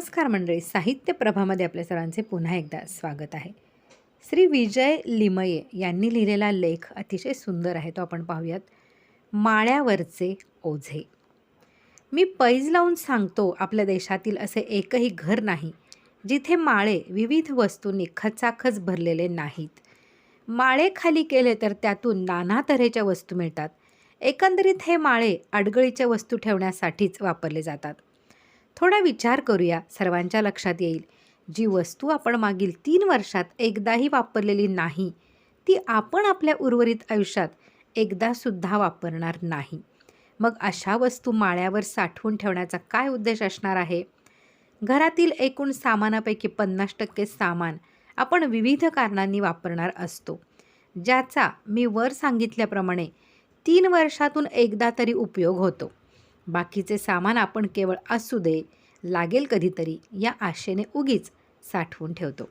नमस्कार मंडळी साहित्य प्रभामध्ये आपल्या सर्वांचे पुन्हा एकदा स्वागत आहे. श्री विजय लिमये यांनी लिहिलेला लेख अतिशय सुंदर आहे तो आपण पाहूयात. माळ्यावरचे ओझे. मी पैज लावून सांगतो आपल्या देशातील असे एकही घर नाही जिथे माळे विविध वस्तूंनी खचाखच भरलेले नाहीत. माळे खाली केले तर त्यातून नाना तऱ्हेच्या वस्तू मिळतात. एकंदरीत हे माळे अडगळीच्या वस्तू ठेवण्यासाठीच वापरले जातात. थोडा विचार करूया सर्वांच्या लक्षात येईल. जी वस्तू आपण मागील तीन वर्षात एकदाही वापरलेली नाही ती आपण आपल्या उर्वरित आयुष्यात एकदासुद्धा वापरणार नाही. मग अशा वस्तू माळ्यावर साठवून ठेवण्याचा काय उद्देश असणार आहे? घरातील एकूण सामानापैकी पन्नास टक्के सामान आपण विविध कारणांनी वापरणार असतो ज्याचा मी वर सांगितल्याप्रमाणे तीन वर्षातून एकदा तरी उपयोग होतो. बाकीचे सामान आपण केवळ असू दे लागेल कधीतरी या आशेने उगीच साठवून ठेवतो.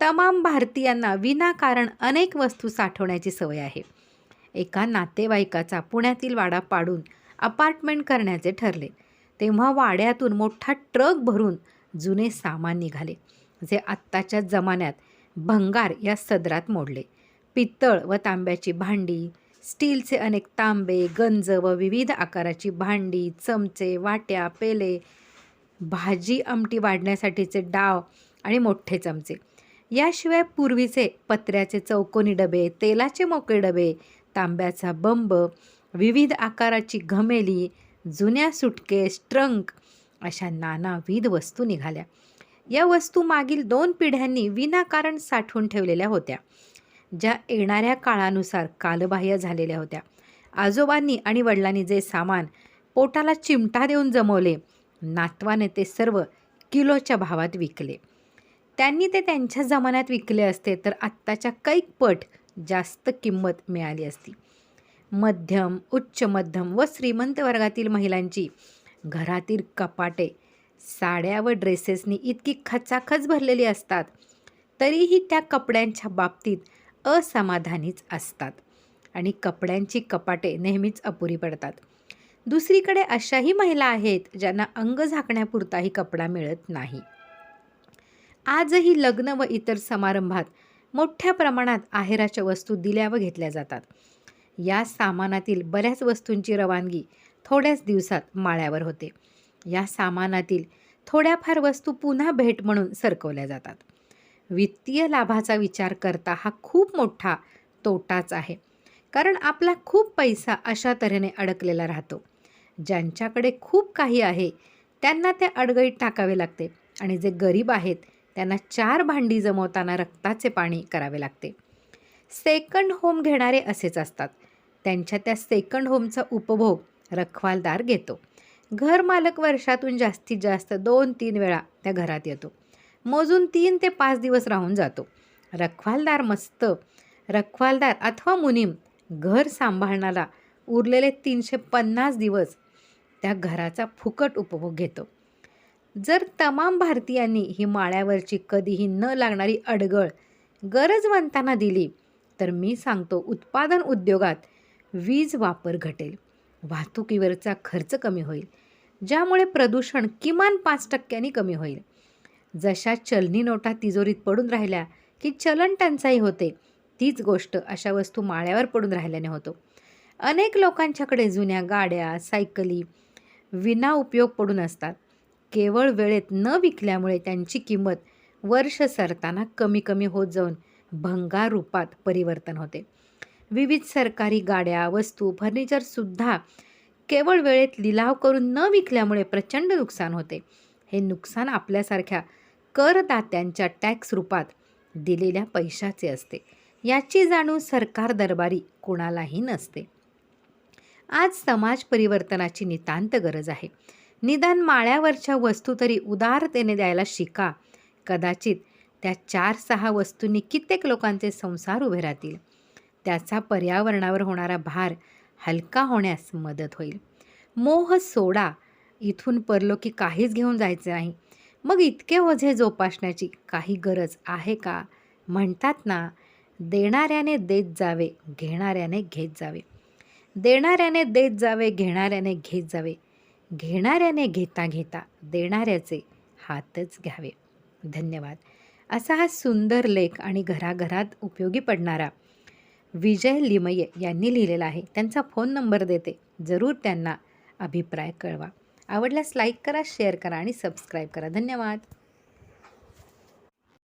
तमाम भारतीयांना विनाकारण अनेक वस्तू साठवण्याची सवय आहे. एका नातेवाईकाचा पुण्यातील वाडा पाडून अपार्टमेंट करण्याचे ठरले तेव्हा वाड्यातून मोठा ट्रक भरून जुने सामान निघाले जे आत्ताच्या जमान्यात भंगार या सदरात मोडले. पितळ व तांब्याची भांडी स्टीलचे अनेक तांबे गंज व विविध आकाराची भांडी चमचे वाट्या पेले भाजी आमटी वाढण्यासाठीचे डाव आणि मोठे चमचे. याशिवाय पूर्वीचे पत्र्याचे चौकोनी डबे तेलाचे मोकळे डबे तांब्याचा बंब विविध आकाराची घमेली जुन्या सुटकेस ट्रंक अशा नानाविध वस्तू निघाल्या. या वस्तू मागील दोन पिढ्यांनी विनाकारण साठवून ठेवलेल्या होत्या. ज्या येणाऱ्या काळानुसार कालबाह्य झालेल्या होत्या. आजोबांनी आणि वडिलांनी जे सामान पोटाला चिमटा देऊन जमवले नातवाने ते सर्व किलोच्या भावात विकले. त्यांनी ते त्यांच्या जमान्यात विकले असते तर आत्ताच्या कैक पट जास्त किंमत मिळाली असती. मध्यम उच्च मध्यम व श्रीमंत वर्गातील महिलांची घरातील कपाटे साड्या व ड्रेसेसनी इतकी खचाखच भरलेली असतात तरीही त्या कपड्यांच्या बाबतीत असमाधानीच असतात आणि कपड्यांची कपाटे नेहमीच अपुरी पडतात. दुसरीकडे अशाही महिला आहेत ज्यांना अंग झाकण्यापुरताही कपडा मिळत नाही. आजही लग्न व इतर समारंभात मोठ्या प्रमाणात आहेराच्या वस्तू दिल्या व घेतल्या जातात. या सामानातील बऱ्याच वस्तूंची रवानगी थोड्याच दिवसात माळ्यावर होते. या सामानातील थोड्याफार वस्तू पुन्हा भेट म्हणून सरकवल्या जातात. वित्तीय लाभाचा विचार करता हा खूप मोठा तोटाच आहे. कारण आपला खूप पैसा अशा तऱ्हेने अडकलेला राहतो. ज्यांच्याकडे खूप काही आहे त्यांना ते अडगळीत टाकावे लागते आणि जे गरीब आहेत त्यांना चार भांडी जमवताना रक्ताचे पाणी करावे लागते. सेकंड होम घेणारे असेच असतात. त्यांच्या त्या सेकंड होमचा उपभोग रखवालदार घेतो. घरमालक वर्षातून जास्तीत जास्त दोन तीन वेळा त्या घरात येतो. मोजून तीन ते पाच दिवस राहून जातो. रखवालदार मस्त. रखवालदार अथवा मुनीम घर सांभाळणारा उरलेले तीनशे पन्नास दिवस त्या घराचा फुकट उपभोग घेतो. जर तमाम भारतीयांनी ही माळ्यावरची कधीही न लागणारी अडगळ गरजवंतांना दिली तर मी सांगतो उत्पादन उद्योगात वीज वापर घटेल. वाहतुकीवरचा खर्च कमी होईल ज्यामुळे प्रदूषण किमान पाच टक्क्यांनी कमी होईल. जशा चलनी नोटा तिजोरीत पडून राहिल्या की चलन टंचाई होते तीच गोष्ट अशा वस्तू माळ्यावर पडून राहिल्याने होतो. अनेक लोकांच्याकडे जुन्या गाड्या सायकली विना उपयोग पडून असतात. केवळ वेळेत न विकल्यामुळे त्यांची किंमत वर्ष सरताना कमी कमी होत जाऊन भंगार रूपात परिवर्तन होते. विविध सरकारी गाड्या वस्तू फर्निचरसुद्धा केवळ वेळेत लिलाव करून न विकल्यामुळे प्रचंड नुकसान होते. हे नुकसान आपल्यासारख्या करदात्यांच्या टॅक्स रूपात दिलेल्या पैशाचे असते. याची जाणीव सरकार दरबारी कोणालाही नसते. आज समाज परिवर्तनाची नितांत गरज आहे. निदान माळ्यावरच्या वस्तू तरी उदारतेने द्यायला शिका. कदाचित त्या चार सहा वस्तूंनी कित्येक लोकांचे संसार उभे राहतील. त्याचा पर्यावरणावर होणारा भार हलका होण्यास मदत होईल. मोह सोडा. इथून परलो की काहीच घेऊन जायचे नाही. मग इतके ओझे जोपासण्याची काही गरज आहे का? म्हणतात ना देणाऱ्याने देत जावे घेणाऱ्याने घेत जावे. देणाऱ्याने देत जावे घेणाऱ्याने घेत जावे घेणाऱ्याने घेता घेता देणाऱ्याचे हातच घ्यावे. धन्यवाद. असा हा सुंदर लेख आणि घराघरात उपयोगी पडणारा विजय लिमये यांनी लिहिलेला आहे. त्यांचा फोन नंबर देते. जरूर त्यांना अभिप्राय कळवा. आवडल्यास लाईक करा शेअर करा आणि सबस्क्राईब करा. धन्यवाद.